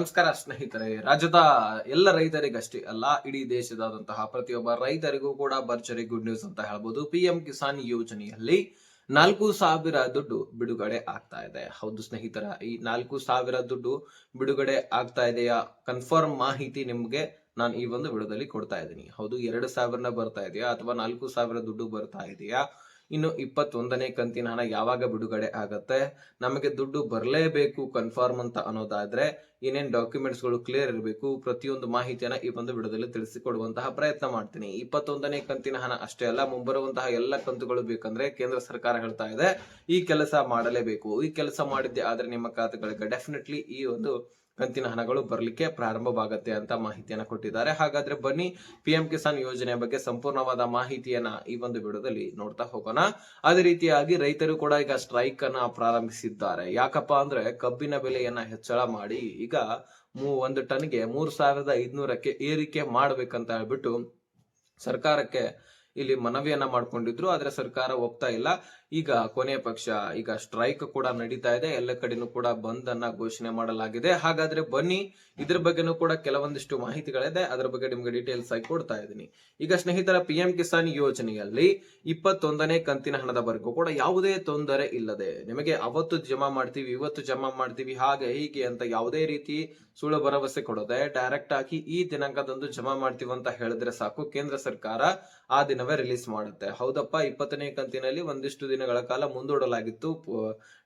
ನಮಸ್ಕಾರ ಸ್ನೇಹಿತರೆ. ರಾಜ್ಯದ ಎಲ್ಲ ರೈತರಿಗಷ್ಟೇ ಅಲ್ಲ, ಇಡೀ ದೇಶದಾದಂತಹ ಪ್ರತಿಯೊಬ್ಬ ರೈತರಿಗೂ ಕೂಡ ಭರ್ಜರಿ ಗುಡ್ ನ್ಯೂಸ್ ಅಂತ ಹೇಳ್ಬೋದು. ಪಿ ಎಂ ಕಿಸಾನ್ ಯೋಜನೆಯಲ್ಲಿ ನಾಲ್ಕು ಸಾವಿರ ದುಡ್ಡು ಬಿಡುಗಡೆ ಆಗ್ತಾ ಇದೆ. ಹೌದು ಸ್ನೇಹಿತರ, ಈ ನಾಲ್ಕು ಸಾವಿರ ದುಡ್ಡು ಬಿಡುಗಡೆ ಆಗ್ತಾ ಇದೆಯಾ? ಕನ್ಫರ್ಮ್ ಮಾಹಿತಿ ನಿಮ್ಗೆ ನಾನು ಈ ಒಂದು ವಿಡಿಯೋದಲ್ಲಿ ಕೊಡ್ತಾ ಇದ್ದೀನಿ. ಹೌದು, ಎರಡು ಸಾವಿರನ ಬರ್ತಾ ಇದೆಯಾ ಅಥವಾ ನಾಲ್ಕು ಸಾವಿರ ದುಡ್ಡು ಬರ್ತಾ ಇದೆಯಾ? ಇನ್ನು ಇಪ್ಪತ್ತೊಂದನೇ ಕಂತಿನ ಹಣ ಯಾವಾಗ ಬಿಡುಗಡೆ ಆಗತ್ತೆ? ನಮಗೆ ದುಡ್ಡು ಬರಲೇಬೇಕು ಕನ್ಫರ್ಮ್ ಅಂತ ಅನ್ನೋದಾದ್ರೆ ಏನೇನು ಡಾಕ್ಯುಮೆಂಟ್ಸ್ಗಳು ಕ್ಲಿಯರ್ ಇರಬೇಕು, ಪ್ರತಿಯೊಂದು ಮಾಹಿತಿಯನ್ನ ಈ ಒಂದು ವಿಡಿಯೋದಲ್ಲಿ ತಿಳಿಸಿಕೊಡುವಂತಹ ಪ್ರಯತ್ನ ಮಾಡ್ತೀನಿ. ಇಪ್ಪತ್ತೊಂದನೇ ಕಂತಿನ ಹಣ ಅಷ್ಟೇ ಅಲ್ಲ, ಮುಂಬರುವಂತಹ ಎಲ್ಲ ಕಂತುಗಳು ಬೇಕಂದ್ರೆ ಕೇಂದ್ರ ಸರ್ಕಾರ ಹೇಳ್ತಾ ಇದೆ, ಈ ಕೆಲಸ ಮಾಡಲೇಬೇಕು. ಈ ಕೆಲಸ ಮಾಡಿದ್ದೆ ಆದ್ರೆ ನಿಮ್ಮ ಖಾತೆಗಳಿಗೆ ಡೆಫಿನೆಟ್ಲಿ ಈ ಒಂದು ಕಂತಿನ ಹಣಗಳು ಬರಲಿಕ್ಕೆ ಪ್ರಾರಂಭವಾಗತ್ತೆ ಅಂತ ಮಾಹಿತಿಯನ್ನ ಕೊಟ್ಟಿದ್ದಾರೆ. ಹಾಗಾದ್ರೆ ಬನ್ನಿ ಪಿ ಎಂ ಕಿಸಾನ್ ಯೋಜನೆಯ ಬಗ್ಗೆ ಸಂಪೂರ್ಣವಾದ ಮಾಹಿತಿಯನ್ನ ಈ ಒಂದು ವಿಡಿಯೋದಲ್ಲಿ ನೋಡ್ತಾ ಹೋಗೋಣ. ಅದೇ ರೀತಿಯಾಗಿ ರೈತರು ಕೂಡ ಈಗ ಸ್ಟ್ರೈಕ್ ಅನ್ನ ಪ್ರಾರಂಭಿಸಿದ್ದಾರೆ. ಯಾಕಪ್ಪ ಅಂದ್ರೆ ಕಬ್ಬಿನ ಬೆಲೆಯನ್ನ ಹೆಚ್ಚಳ ಮಾಡಿ ಈಗ ಮೂ ಒಂದು ಟನ್ಗೆ ಮೂರ್ ಸಾವಿರದ ಐದ್ನೂರಕ್ಕೆ ಏರಿಕೆ ಮಾಡ್ಬೇಕಂತ ಹೇಳ್ಬಿಟ್ಟು ಸರ್ಕಾರಕ್ಕೆ ಇಲ್ಲಿ ಮನವಿಯನ್ನ ಮಾಡ್ಕೊಂಡಿದ್ರು. ಆದ್ರೆ ಸರ್ಕಾರ ಒಪ್ತಾ ಇಲ್ಲ. ಈಗ ಕೊನೆ ಪಕ್ಷ, ಈಗ ಸ್ಟ್ರೈಕ್ ಕೂಡ ನಡೀತಾ ಇದೆ. ಎಲ್ಲ ಕಡೆನೂ ಕೂಡ ಬಂದ್ ಅನ್ನ ಘೋಷಣೆ ಮಾಡಲಾಗಿದೆ. ಹಾಗಾದ್ರೆ ಬನ್ನಿ, ಇದ್ರ ಬಗ್ಗೆನೂ ಕೂಡ ಕೆಲವೊಂದಿಷ್ಟು ಮಾಹಿತಿಗಳಿದೆ. ಅದ್ರ ಬಗ್ಗೆ ನಿಮ್ಗೆ ಡೀಟೇಲ್ಸ್ ಆಗಿ ಕೊಡ್ತಾ ಇದ್ದೀನಿ. ಈಗ ಸ್ನೇಹಿತರ ಪಿ ಎಂ ಕಿಸಾನ್ ಯೋಜನೆಯಲ್ಲಿ ಇಪ್ಪತ್ತೊಂದನೇ ಕಂತಿನ ಹಣದವರೆಗೂ ಕೂಡ ಯಾವುದೇ ತೊಂದರೆ ಇಲ್ಲದೆ ನಿಮಗೆ ಅವತ್ತು ಜಮಾ ಮಾಡ್ತೀವಿ, ಇವತ್ತು ಜಮಾ ಮಾಡ್ತೀವಿ, ಹಾಗೆ ಹೀಗೆ ಅಂತ ಯಾವುದೇ ರೀತಿ ಸುಳ್ಳು ಭರವಸೆ ಕೊಡದೆ ಡೈರೆಕ್ಟ್ ಆಗಿ ಈ ದಿನಾಂಕದಂದು ಜಮಾ ಮಾಡ್ತೀವಿ ಅಂತ ಹೇಳಿದ್ರೆ ಸಾಕು. ಕೇಂದ್ರ ಸರ್ಕಾರ ಆ ದಿನವೇ ರಿಲೀಸ್ ಮಾಡುತ್ತೆ. ಹೌದಪ್ಪ, ಇಪ್ಪತ್ತನೇ ಕಂತಿನಲ್ಲಿ ಒಂದಿಷ್ಟು ದಿನಗಳ ಕಾಲ ಮುಂದೂಡಲಾಗಿತ್ತು.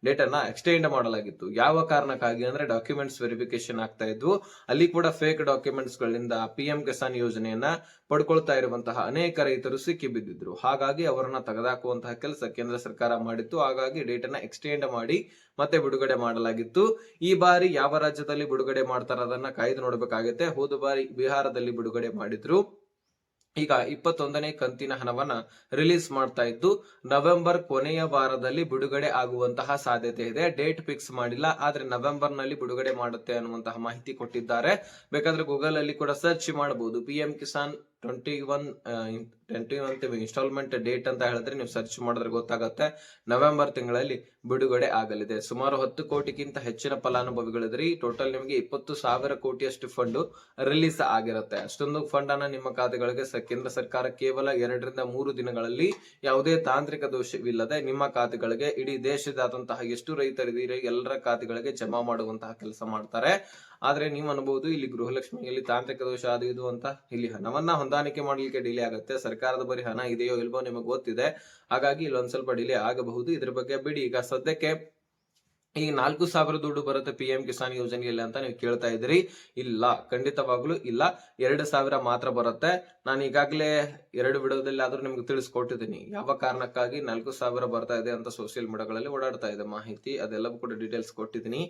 ಡೇಟ್ ಅನ್ನ ಎಕ್ಸ್ಟೆಂಡ್ ಮಾಡಲಾಗಿತ್ತು. ಯಾವ ಕಾರಣಕ್ಕಾಗಿ ಅಂದ್ರೆ ಡಾಕ್ಯುಮೆಂಟ್ಸ್ ವೆರಿಫಿಕೇಶನ್ ಆಗ್ತಾ ಇದ್ವು. ಅಲ್ಲಿ ಕೂಡ ಫೇಕ್ ಡಾಕ್ಯುಮೆಂಟ್ಸ್ ಗಳಿಂದ ಪಿ ಎಂ ಕಿಸಾನ್ ಯೋಜನೆಯನ್ನ ಪಡ್ಕೊಳ್ತಾ ಇರುವಂತಹ ಅನೇಕ ರೈತರು ಸಿಕ್ಕಿ ಬಿದ್ದಿದ್ರು. ಹಾಗಾಗಿ ಅವರನ್ನ ತೆಗೆದಾಕುವಂತಹ ಕೆಲಸ ಕೇಂದ್ರ ಸರ್ಕಾರ ಮಾಡಿತ್ತು. ಹಾಗಾಗಿ ಡೇಟ್ ಅನ್ನ ಎಕ್ಸ್ಟೆಂಡ್ ಮಾಡಿ ಮತ್ತೆ ಬಿಡುಗಡೆ ಮಾಡಲಾಗಿತ್ತು. ಈ ಬಾರಿ ಯಾವ ರಾಜ್ಯದಲ್ಲಿ ಬಿಡುಗಡೆ ಮಾಡ್ತಾರ ಅದನ್ನ ಕಾಯ್ದು ನೋಡಬೇಕಾಗುತ್ತೆ. ಹೋದ ಬಾರಿ ಬಿಹಾರದಲ್ಲಿ ಬಿಡುಗಡೆ ಮಾಡಿದ್ರು. ಈಗ ಇಪ್ಪತ್ತೊಂದನೇ ಕಂತಿನ ಹಣವನ್ನ ರಿಲೀಸ್ ಮಾಡ್ತಾ ಇದ್ದು, ನವೆಂಬರ್ ಕೊನೆಯ ವಾರದಲ್ಲಿ ಬಿಡುಗಡೆ ಆಗುವಂತಹ ಸಾಧ್ಯತೆ ಇದೆ. ಡೇಟ್ ಫಿಕ್ಸ್ ಮಾಡಿಲ್ಲ, ಆದ್ರೆ ನವೆಂಬರ್ನಲ್ಲಿ ಬಿಡುಗಡೆ ಮಾಡುತ್ತೆ ಅನ್ನುವಂತಹ ಮಾಹಿತಿ ಕೊಟ್ಟಿದ್ದಾರೆ. ಬೇಕಾದ್ರೆ ಗೂಗಲ್ ಅಲ್ಲಿ ಕೂಡ ಸರ್ಚ್ ಮಾಡಬಹುದು. P M Kisan twenty one twenty one installment date ಅಂತ ಹೇಳಿದ್ರೆ ನೀವು ಸರ್ಚ್ ಮಾಡಿದ್ರೆ ಗೊತ್ತಾಗುತ್ತೆ. ನವೆಂಬರ್ ತಿಂಗಳಲ್ಲಿ ಬಿಡುಗಡೆ ಆಗಲಿದೆ. ಸುಮಾರು ಹತ್ತು ಕೋಟಿಗಿಂತ ಹೆಚ್ಚಿನ ಫಲಾನುಭವಿಗಳಿದ್ರಿ. ಟೋಟಲ್ ನಿಮಗೆ ಇಪ್ಪತ್ತು ಸಾವಿರ ಕೋಟಿಯಷ್ಟು ಫಂಡ್ ರಿಲೀಸ್ ಆಗಿರುತ್ತೆ. ಅಷ್ಟೊಂದು ಫಂಡ್ ಅನ್ನ ನಿಮ್ಮ ಖಾತೆಗಳಿಗೆ ಕೇಂದ್ರ ಸರ್ಕಾರ ಕೇವಲ ಎರಡರಿಂದ ಮೂರು ದಿನಗಳಲ್ಲಿ ಯಾವುದೇ ತಾಂತ್ರಿಕ ದೋಷವಿಲ್ಲದೆ ನಿಮ್ಮ ಖಾತೆಗಳಿಗೆ ಇಡೀ ದೇಶದಾದಂತಹ ಎಷ್ಟು ರೈತರಿದ್ದೀರಿ ಎಲ್ಲರ ಖಾತೆಗಳಿಗೆ ಜಮಾ ಮಾಡುವಂತಹ ಕೆಲಸ ಮಾಡ್ತಾರೆ. ಆದ್ರೆ ನೀವು ಅನ್ಬಹುದು ಇಲ್ಲಿ ಗೃಹಲಕ್ಷ್ಮಿಯಲ್ಲಿ ತಾಂತ್ರಿಕ ದೋಷ ಅದು ಇದು ಅಂತ ಇಲ್ಲಿ ಹಣವನ್ನ ಹೊಂದಾಣಿಕೆ ಮಾಡಲಿಕ್ಕೆ ಡಿಲೇ ಆಗುತ್ತೆ, ಸರ್ಕಾರದ ಬರೀ ಹಣ ಇದೆಯೋ ಇಲ್ವೋ ನಿಮಗೆ ಗೊತ್ತಿದೆ. ಹಾಗಾಗಿ ಇಲ್ಲೊಂದ್ ಸ್ವಲ್ಪ ಡಿಲೇ ಆಗಬಹುದು. ಇದ್ರ ಬಗ್ಗೆ ಬಿಡಿ. ಈಗ ಸದ್ಯಕ್ಕೆ ಈ ನಾಲ್ಕು ಸಾವಿರ ದುಡ್ಡು ಬರುತ್ತೆ ಪಿ ಎಂ ಕಿಸಾನ್ ಯೋಜನೆಯಲ್ಲಿ ಅಂತ ನೀವು ಕೇಳ್ತಾ ಇದ್ರಿ ಇಲ್ಲ, ಖಂಡಿತವಾಗ್ಲೂ ಇಲ್ಲ. ಎರಡು ಸಾವಿರ ಮಾತ್ರ ಬರುತ್ತೆ. ನಾನು ಈಗಾಗಲೇ ಎರಡು ವಿಡಿಯೋದಲ್ಲಿ ಆದರೂ ನಿಮ್ಗೆ ತಿಳಿಸ್ಕೊಟ್ಟಿದ್ದೀನಿ. ಯಾವ ಕಾರಣಕ್ಕಾಗಿ ನಾಲ್ಕು ಸಾವಿರ ಬರ್ತಾ ಇದೆ ಅಂತ ಸೋಷಿಯಲ್ ಮೀಡಿಯಾಗಳಲ್ಲಿ ಓಡಾಡ್ತಾ ಇದೆ ಮಾಹಿತಿ, ಅದೆಲ್ಲವೂ ಕೂಡ ಡೀಟೇಲ್ಸ್ ಕೊಟ್ಟಿದ್ದೀನಿ.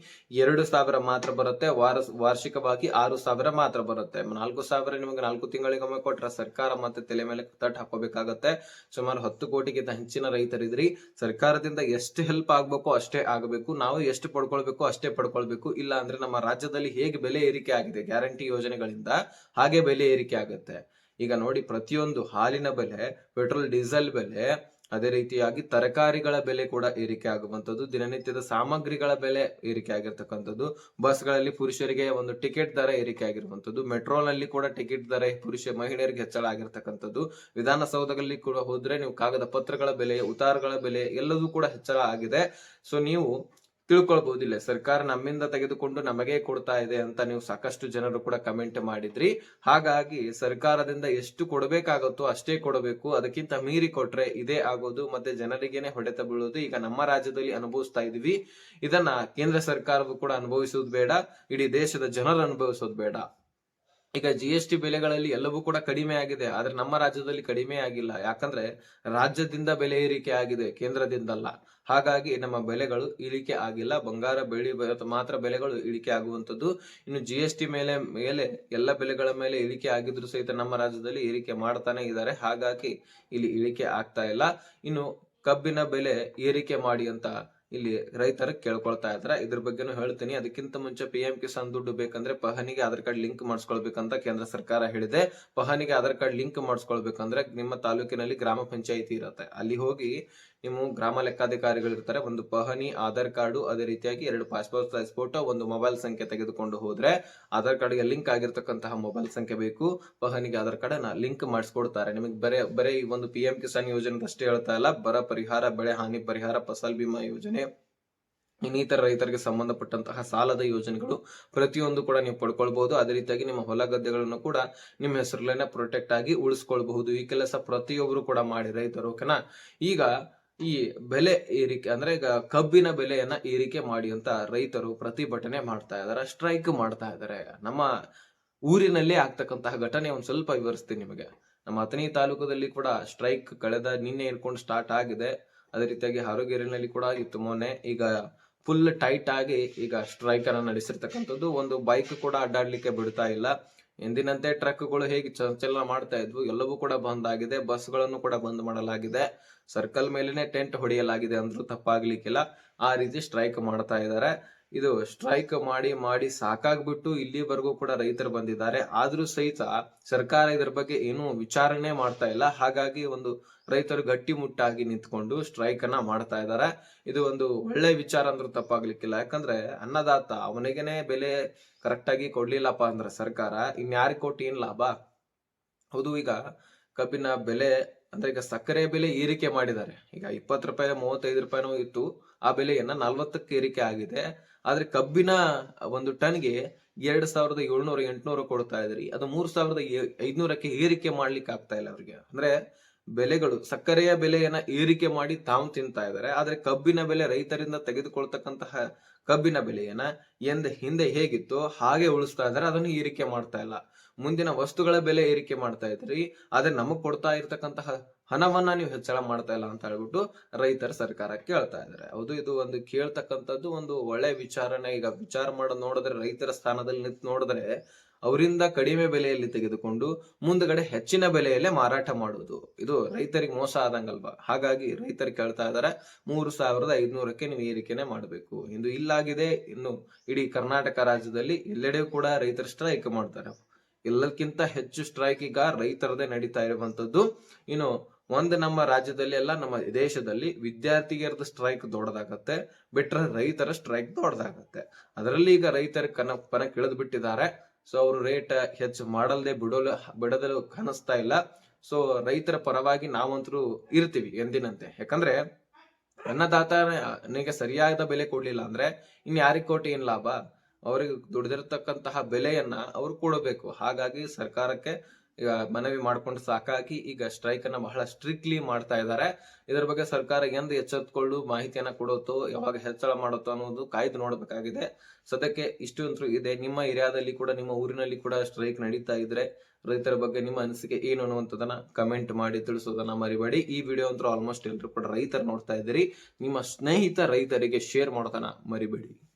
ಎರಡು ಸಾವಿರ ಮಾತ್ರ ಬರುತ್ತೆ, ವಾರ, ವಾರ್ಷಿಕವಾಗಿ ಆರು ಸಾವಿರ ಮಾತ್ರ ಬರುತ್ತೆ. ನಾಲ್ಕು ಸಾವಿರ ನಿಮಗೆ ನಾಲ್ಕು ತಿಂಗಳಿಗೊಮ್ಮೆ ಕೊಟ್ಟರೆ ಸರ್ಕಾರ ಮತ್ತೆ ತಲೆ ಮೇಲೆ ತಟ್ಟು ಹಾಕೋಬೇಕಾಗತ್ತೆ ಸುಮಾರು ಹತ್ತು ಕೋಟಿಗಿಂತ ಹೆಚ್ಚಿನ ರೈತರಿದ್ರಿ ಸರ್ಕಾರದಿಂದ ಎಷ್ಟು ಹೆಲ್ಪ್ ಆಗಬೇಕು ಅಷ್ಟೇ ಆಗಬೇಕು. ನಾವು ಎಷ್ಟು ಪಡ್ಕೊಳ್ಬೇಕು ಅಷ್ಟೇ ಪಡ್ಕೊಳ್ಬೇಕು. ಇಲ್ಲ ಅಂದ್ರೆ ನಮ್ಮ ರಾಜ್ಯದಲ್ಲಿ ಹೇಗೆ ಬೆಲೆ ಏರಿಕೆ ಆಗಿದೆ ಗ್ಯಾರಂಟಿ ಯೋಜನೆಗಳಿಂದ ಹಾಗೆ ಬೆಲೆ ಏರಿಕೆ ಆಗುತ್ತೆ. ಈಗ ನೋಡಿ ಪ್ರತಿಯೊಂದು ಹಾಲಿನ ಬೆಲೆ, ಪೆಟ್ರೋಲ್, ಡೀಸೆಲ್ ಬೆಲೆ, ಅದೇ ರೀತಿಯಾಗಿ ತರಕಾರಿಗಳ ಬೆಲೆ ಕೂಡ ಏರಿಕೆ ಆಗುವಂಥದ್ದು. ದಿನನಿತ್ಯದ ಸಾಮಗ್ರಿಗಳ ಬೆಲೆ ಏರಿಕೆ ಆಗಿರ್ತಕ್ಕಂಥದ್ದು. ಬಸ್ಗಳಲ್ಲಿ ಪುರುಷರಿಗೆ ಒಂದು ಟಿಕೆಟ್ ದರ ಏರಿಕೆ ಆಗಿರುವಂಥದ್ದು. ಮೆಟ್ರೋನಲ್ಲಿ ಕೂಡ ಟಿಕೆಟ್ ದರ ಪುರುಷ ಮಹಿಳೆಯರಿಗೆ ಹೆಚ್ಚಳ ಆಗಿರ್ತಕ್ಕಂಥದ್ದು. ವಿಧಾನಸೌಧಗಳಲ್ಲಿ ಕೂಡ ಹೋದ್ರೆ ನೀವು ಕಾಗದ ಪತ್ರಗಳ ಬೆಲೆ ಉತ್ತಾರಗಳ ಬೆಲೆ ಎಲ್ಲದೂ ಕೂಡ ಹೆಚ್ಚಳ ಆಗಿದೆ. ಸೊ ನೀವು ತಿಳ್ಕೊಳ್ಬಹುದಿಲ್ಲ. ಸರ್ಕಾರ ನಮ್ಮಿಂದ ತೆಗೆದುಕೊಂಡು ನಮಗೆ ಕೊಡ್ತಾ ಇದೆ ಅಂತ ನೀವು ಸಾಕಷ್ಟು ಜನರು ಕೂಡ ಕಮೆಂಟ್ ಮಾಡಿದ್ರಿ. ಹಾಗಾಗಿ ಸರ್ಕಾರದಿಂದ ಎಷ್ಟು ಕೊಡಬೇಕಾಗುತ್ತೋ ಅಷ್ಟೇ ಕೊಡಬೇಕು. ಅದಕ್ಕಿಂತ ಮೀರಿ ಕೊಟ್ರೆ ಇದೇ ಆಗೋದು ಮತ್ತೆ ಜನರಿಗೇನೆ ಹೊಡೆತ ಬೀಳೋದು ಈಗ ನಮ್ಮ ರಾಜ್ಯದಲ್ಲಿ ಅನುಭವಿಸ್ತಾ ಇದೀವಿ. ಇದನ್ನ ಕೇಂದ್ರ ಸರ್ಕಾರವು ಕೂಡ ಅನುಭವಿಸೋದು ಬೇಡ. ಇಡೀ ದೇಶದ ಜನರು ಅನುಭವಿಸೋದು ಬೇಡ. ಈಗ ಜಿ ಎಸ್ ಟಿ ಬೆಲೆಗಳಲ್ಲಿ ಎಲ್ಲವೂ ಕೂಡ ಕಡಿಮೆ ಆಗಿದೆ, ಆದ್ರೆ ನಮ್ಮ ರಾಜ್ಯದಲ್ಲಿ ಕಡಿಮೆ ಆಗಿಲ್ಲ. ಯಾಕಂದ್ರೆ ರಾಜ್ಯದಿಂದ ಬೆಲೆ ಏರಿಕೆ ಆಗಿದೆ, ಕೇಂದ್ರದಿಂದಲ್ಲ. ಹಾಗಾಗಿ ನಮ್ಮ ಬೆಲೆಗಳು ಇಳಿಕೆ ಆಗಿಲ್ಲ. ಬಂಗಾರ ಬೆಳ್ಳಿ ಮಾತ್ರ ಬೆಲೆಗಳು ಇಳಿಕೆ ಆಗುವಂತದ್ದು ಇನ್ನು ಜಿ ಎಸ್ ಟಿ ಮೇಲೆ ಮೇಲೆ ಎಲ್ಲ ಬೆಲೆಗಳ ಮೇಲೆ ಇಳಿಕೆ ಆಗಿದ್ರು ಸಹಿತ ನಮ್ಮ ರಾಜ್ಯದಲ್ಲಿ ಏರಿಕೆ ಮಾಡ್ತಾನೆ ಇದ್ದಾರೆ. ಹಾಗಾಗಿ ಇಲ್ಲಿ ಇಳಿಕೆ ಆಗ್ತಾ ಇಲ್ಲ. ಇನ್ನು ಕಬ್ಬಿನ ಬೆಲೆ ಏರಿಕೆ ಮಾಡಿ ಅಂತ ಇಲ್ಲಿ ರೈತರು ಕೇಳ್ಕೊಳ್ತಾ ಇದ್ರ ಇದ್ರ ಬಗ್ಗೆನೂ ಹೇಳ್ತೀನಿ. ಅದಕ್ಕಿಂತ ಮುಂಚೆ ಪಿ ಎಂ ಕಿಸಾನ್ ದುಡ್ಡು ಬೇಕಂದ್ರೆ ಪಹನಿಗೆ ಆಧಾರ್ ಕಾರ್ಡ್ ಲಿಂಕ್ ಮಾಡಿಸ್ಕೊಳ್ಬೇಕಂತ ಕೇಂದ್ರ ಸರ್ಕಾರ ಹೇಳಿದೆ. ಪಹನಿಗೆ ಆಧಾರ್ ಕಾರ್ಡ್ ಲಿಂಕ್ ಮಾಡಿಸ್ಕೊಳ್ಬೇಕಂದ್ರೆ ನಿಮ್ಮ ತಾಲೂಕಿನಲ್ಲಿ ಗ್ರಾಮ ಪಂಚಾಯಿತಿ ಇರುತ್ತೆ. ಅಲ್ಲಿ ಹೋಗಿ ನೀವು ಗ್ರಾಮ ಲೆಕ್ಕಾಧಿಕಾರಿಗಳು ಇರ್ತಾರೆ, ಒಂದು ಪಹಣಿ, ಆಧಾರ್ ಕಾರ್ಡು, ಅದೇ ರೀತಿಯಾಗಿ ಎರಡು ಪಾಸ್ಪೋರ್ಟ್ ಸೈಜ್ ಫೋಟೋ ಒಂದು ಮೊಬೈಲ್ ಸಂಖ್ಯೆ ತೆಗೆದುಕೊಂಡು ಹೋದ್ರೆ ಆಧಾರ್ ಕಾರ್ಡ್ಗೆ ಲಿಂಕ್ ಆಗಿರ್ತಕ್ಕಂತಹ ಮೊಬೈಲ್ ಸಂಖ್ಯೆ ಬೇಕು. ಪಹನಿಗೆ ಆಧಾರ್ ಕಾರ್ಡ್ ಲಿಂಕ್ ಮಾಡಿಸ್ಕೊಡ್ತಾರೆ. ನಿಮಗೆ ಬರೇ, ಬರೀ ಈ ಒಂದು ಪಿ ಎಂ ಕಿಸಾನ್ ಯೋಜನೆ ಅಷ್ಟೇ ಹೇಳ್ತಾ ಇಲ್ಲ. ಬರ ಪರಿಹಾರ, ಬೆಳೆ ಹಾನಿ ಪರಿಹಾರ, ಫಸಲ್ ಬಿಮಾ ಯೋಜನೆ, ಇನ್ನಿತರ ರೈತರಿಗೆ ಸಂಬಂಧಪಟ್ಟಂತಹ ಸಾಲದ ಯೋಜನೆಗಳು ಪ್ರತಿಯೊಂದು ಕೂಡ ನೀವು ಪಡ್ಕೊಳ್ಬಹುದು ಅದೇ ರೀತಿಯಾಗಿ ನಿಮ್ಮ ಹೊಲ ಗದ್ದೆಗಳನ್ನು ಕೂಡ ನಿಮ್ಮ ಹೆಸರಲ್ಲೇನೆ ಪ್ರೊಟೆಕ್ಟ್ ಆಗಿ ಉಳಿಸ್ಕೊಳ್ಬಹುದು. ಈ ಕೆಲಸ ಪ್ರತಿಯೊಬ್ಬರು ಕೂಡ ಮಾಡಿ ರೈತರು ಓಕೆನಾ ಈಗ ಈ ಬೆಲೆ ಏರಿಕೆ, ಅಂದ್ರೆ ಈಗ ಕಬ್ಬಿನ ಬೆಲೆಯನ್ನ ಏರಿಕೆ ಮಾಡಿ ಅಂತ ರೈತರು ಪ್ರತಿಭಟನೆ ಮಾಡ್ತಾ ಇದಾರೆ ಸ್ಟ್ರೈಕ್ ಮಾಡ್ತಾ ಇದ್ದಾರೆ. ನಮ್ಮ ಊರಿನಲ್ಲಿ ಆಗ್ತಕ್ಕಂತಹ ಘಟನೆ ಒಂದ್ ಸ್ವಲ್ಪ ವಿವರಿಸ್ತೀನಿ ನಿಮಗೆ. ನಮ್ಮ ಅಥಣಿ ತಾಲೂಕದಲ್ಲಿ ಕೂಡ ಸ್ಟ್ರೈಕ್ ಕಳೆದ ನಿನ್ನೆ ಇಟ್ಕೊಂಡು ಸ್ಟಾರ್ಟ್ ಆಗಿದೆ. ಅದೇ ರೀತಿಯಾಗಿ ಹಾರೋಗೇರಿನಲ್ಲಿ ಕೂಡ ಇತ್ತು ಮೊನ್ನೆ. ಈಗ ಫುಲ್ ಟೈಟ್ ಆಗಿ ಈಗ ಸ್ಟ್ರೈಕ್ ಅನ್ನ ನಡೆಸಿರ್ತಕ್ಕಂಥದ್ದು. ಒಂದು ಬೈಕ್ ಕೂಡ ಅಡ್ಡಾಡ್ಲಿಕ್ಕೆ ಬಿಡ್ತಾ ಇಲ್ಲ. ಎಂದಿನಂತೆ ಟ್ರಕ್ಗಳು ಹೇಗೆ ಸಂಚಲನ ಮಾಡ್ತಾ ಇದ್ವು, ಎಲ್ಲವೂ ಕೂಡ ಬಂದ್ ಆಗಿದೆ ಬಸ್ಗಳನ್ನು ಕೂಡ ಬಂದ್ ಮಾಡಲಾಗಿದೆ. ಸರ್ಕಲ್ ಮೇಲೆನೆ ಟೆಂಟ್ ಹೊಡೆಯಲಾಗಿದೆ ಅಂದ್ರೂ ತಪ್ಪಾಗ್ಲಿಕ್ಕಿಲ್ಲ. ಆ ರೀತಿ ಸ್ಟ್ರೈಕ್ ಮಾಡ್ತಾ ಇದ್ದಾರೆ. ಇದು ಸ್ಟ್ರೈಕ್ ಮಾಡಿ ಮಾಡಿ ಸಾಕಾಗ್ಬಿಟ್ಟು ಇಲ್ಲಿವರೆಗೂ ಕೂಡ ರೈತರು ಬಂದಿದ್ದಾರೆ. ಆದ್ರೂ ಸಹಿತ ಸರ್ಕಾರ ಇದರ ಬಗ್ಗೆ ಏನು ವಿಚಾರಣೆ ಮಾಡ್ತಾ ಇಲ್ಲ. ಹಾಗಾಗಿ ಒಂದು ರೈತರು ಗಟ್ಟಿಮುಟ್ಟಾಗಿ ನಿಂತ್ಕೊಂಡು ಸ್ಟ್ರೈಕ್ ಅನ್ನ ಮಾಡ್ತಾ ಇದ್ದಾರೆ. ಇದು ಒಂದು ಒಳ್ಳೆ ವಿಚಾರ ಅಂದ್ರೂ ತಪ್ಪಾಗ್ಲಿಕ್ಕಿಲ್ಲ. ಯಾಕಂದ್ರೆ ಅನ್ನದಾತ ಅವನಿಗೇನೆ ಬೆಲೆ ಕರೆಕ್ಟ್ ಆಗಿ ಕೊಡ್ಲಿಲ್ಲಪ್ಪ ಅಂದ್ರೆ ಸರ್ಕಾರ. ಇನ್ಯಾರಿಗೆ ಕೊಟ್ಟು ಏನ್ ಲಾಭ? ಹೌದು, ಈಗ ಕಬ್ಬಿನ ಬೆಲೆ ಅಂದ್ರೆ ಈಗ ಸಕ್ಕರೆ ಬೆಲೆ ಏರಿಕೆ ಮಾಡಿದ್ದಾರೆ. ಈಗ ಇಪ್ಪತ್ತು ರೂಪಾಯಿ, ಮೂವತ್ತೈದು ರೂಪಾಯಿನೂ ಇತ್ತು. ಆ ಬೆಲೆಯನ್ನ ನಲ್ವತ್ತಕ್ಕೆ ಏರಿಕೆ ಆಗಿದೆ. ಆದ್ರೆ ಕಬ್ಬಿನ ಒಂದು ಟನ್ಗೆ ಎರಡ್ ಸಾವಿರದ ಏಳ್ನೂರ, ಎಂಟುನೂರು ಕೊಡ್ತಾ ಇದ್ರಿ ಅದು ಮೂರ್ ಸಾವಿರದ ಐದ್ನೂರಕ್ಕೆ ಏರಿಕೆ ಮಾಡ್ಲಿಕ್ಕೆ ಆಗ್ತಾ ಇಲ್ಲ ಅವ್ರಿಗೆ. ಅಂದ್ರೆ ಬೆಲೆಗಳು, ಸಕ್ಕರೆಯ ಬೆಲೆಯನ್ನ ಏರಿಕೆ ಮಾಡಿ ತಾವು ತಿಂತಾ ಇದ್ದಾರೆ. ಆದ್ರೆ ಕಬ್ಬಿನ ಬೆಲೆ ರೈತರಿಂದ ತೆಗೆದುಕೊಳ್ತಕ್ಕಂತಹ ಕಬ್ಬಿನ ಬೆಲೆಯನ್ನ ಎಂದ ಹಿಂದೆ ಹೇಗಿತ್ತು ಹಾಗೆ ಉಳಿಸ್ತಾ ಇದ್ದಾರೆ. ಅದನ್ನು ಏರಿಕೆ ಮಾಡ್ತಾ ಇಲ್ಲ. ಮುಂದಿನ ವಸ್ತುಗಳ ಬೆಲೆ ಏರಿಕೆ ಮಾಡ್ತಾ ಇದ್ರಿ ಆದ್ರೆ ನಮಗ್ ಕೊಡ್ತಾ ಇರ್ತಕ್ಕಂತಹ ಹಣವನ್ನ ನೀವು ಹೆಚ್ಚಳ ಮಾಡ್ತಾ ಇಲ್ಲ ಅಂತ ಹೇಳ್ಬಿಟ್ಟು ರೈತರ ಸರ್ಕಾರ ಕೇಳ್ತಾ ಇದಾರೆ. ಹೌದು, ಇದು ಒಂದು ಕೇಳ್ತಕ್ಕಂಥದ್ದು ಒಂದು ಒಳ್ಳೆ ವಿಚಾರನೆ. ಈಗ ವಿಚಾರ ಮಾಡೋದು ನೋಡಿದ್ರೆ ರೈತರ ಸ್ಥಾನದಲ್ಲಿ ನಿಂತು ನೋಡಿದ್ರೆ ಅವರಿಂದ ಕಡಿಮೆ ಬೆಲೆಯಲ್ಲಿ ತೆಗೆದುಕೊಂಡು ಮುಂದ್ಗಡೆ ಹೆಚ್ಚಿನ ಬೆಲೆಯಲ್ಲೇ ಮಾರಾಟ ಮಾಡುವುದು. ಇದು ರೈತರಿಗೆ ಮೋಸ ಆದಂಗಲ್ವಾ? ಹಾಗಾಗಿ ರೈತರು ಕೇಳ್ತಾ ಇದಾರೆ, ಮೂರು ಸಾವಿರದ ಐದ್ನೂರಕ್ಕೆ ನೀವು ಏರಿಕೆನೆ ಮಾಡಬೇಕು. ಇಂದು ಇಲ್ಲಾಗಿದೆ, ಇನ್ನು ಇಡೀ ಕರ್ನಾಟಕ ರಾಜ್ಯದಲ್ಲಿ ಎಲ್ಲೆಡೆ ಕೂಡ ರೈತರು ಸ್ಟ್ರೈಕ್ ಮಾಡ್ತಾರೆ. ಎಲ್ಲಕ್ಕಿಂತ ಹೆಚ್ಚು ಸ್ಟ್ರೈಕ್ ಈಗ ರೈತರದೇ ನಡೀತಾ ಇರುವಂತದ್ದು ಇನ್ನು ಒಂದು ನಮ್ಮ ರಾಜ್ಯದಲ್ಲಿ ಅಲ್ಲ, ನಮ್ಮ ದೇಶದಲ್ಲಿ ವಿದ್ಯಾರ್ಥಿಗರದ ಸ್ಟ್ರೈಕ್ ದೊಡ್ಡದಾಗತ್ತೆ, ಬಿಟ್ರೆ ರೈತರ ಸ್ಟ್ರೈಕ್ ದೊಡ್ಡದಾಗತ್ತೆ. ಅದರಲ್ಲಿ ಈಗ ರೈತರ ಕನ ಪನ ಕಿಳಿದು ಬಿಟ್ಟಿದ್ದಾರೆ ಸೊ ಅವರು ರೇಟ್ ಹೆಚ್ಚು ಮಾಡಲ್ದೆ ಬಿಡಲು, ಬಿಡದಲು ಕಾಣಿಸ್ತಾ ಇಲ್ಲ. ಸೊ ರೈತರ ಪರವಾಗಿ ನಾವಂತರೂ ಇರ್ತೀವಿ ಎಂದಿನಂತೆ. ಯಾಕಂದ್ರೆ, ಅನ್ನದಾತನಿಗೆ ಸರಿಯಾದ ಬೆಲೆ ಕೊಡ್ಲಿಲ್ಲ ಅಂದ್ರೆ ಇನ್ ಯಾರಿಗೆ ಕೊಟ್ಟು ಏನ್ ಲಾಭ? ಅವ್ರಿಗೆ ದುಡಿದಿರ್ತಕ್ಕಂತಹ ಬೆಲೆಯನ್ನ ಅವ್ರು ಕೊಡಬೇಕು. ಹಾಗಾಗಿ ಸರ್ಕಾರಕ್ಕೆ ಮನವಿ ಮಾಡ್ಕೊಂಡು ಸಾಕಾಗಿ ಈಗ ಸ್ಟ್ರೈಕ್ ಅನ್ನ ಬಹಳ ಸ್ಟ್ರಿಕ್ಟ್ಲಿ ಮಾಡ್ತಾ ಇದ್ದಾರೆ. ಇದರ ಬಗ್ಗೆ ಸರ್ಕಾರ ಎಂದು ಎಚ್ಚೆತ್ಕೊಳ್ಳು, ಮಾಹಿತಿಯನ್ನ ಕೊಡುತ್ತೋ ಯಾವಾಗ ಹೆಚ್ಚಳ ಮಾಡುತ್ತೋ ಅನ್ನೋದು ಕಾಯ್ದು ನೋಡಬೇಕಾಗಿದೆ. ಸದ್ಯಕ್ಕೆ ಇಷ್ಟು ಅಂತೂ ಇದೆ. ನಿಮ್ಮ ಏರಿಯಾದಲ್ಲಿ ಕೂಡ, ನಿಮ್ಮ ಊರಿನಲ್ಲಿ ಕೂಡ ಸ್ಟ್ರೈಕ್ ನಡೀತಾ ಇದ್ರೆ ರೈತರ ಬಗ್ಗೆ ನಿಮ್ಮ ಅನಿಸಿಕೆ ಏನು ಅನ್ನುವಂಥದ್ದನ್ನ ಕಮೆಂಟ್ ಮಾಡಿ ತಿಳಿಸೋದನ್ನ ಮರಿಬೇಡಿ. ಈ ವಿಡಿಯೋ ಅಂತೂ ಆಲ್ಮೋಸ್ಟ್ ಎಲ್ಲರೂ ಕೂಡ ರೈತರು ನೋಡ್ತಾ ಇದ್ದೀರಿ. ನಿಮ್ಮ ಸ್ನೇಹಿತ ರೈತರಿಗೆ ಶೇರ್ ಮಾಡೋದನ್ನ ಮರಿಬೇಡಿ.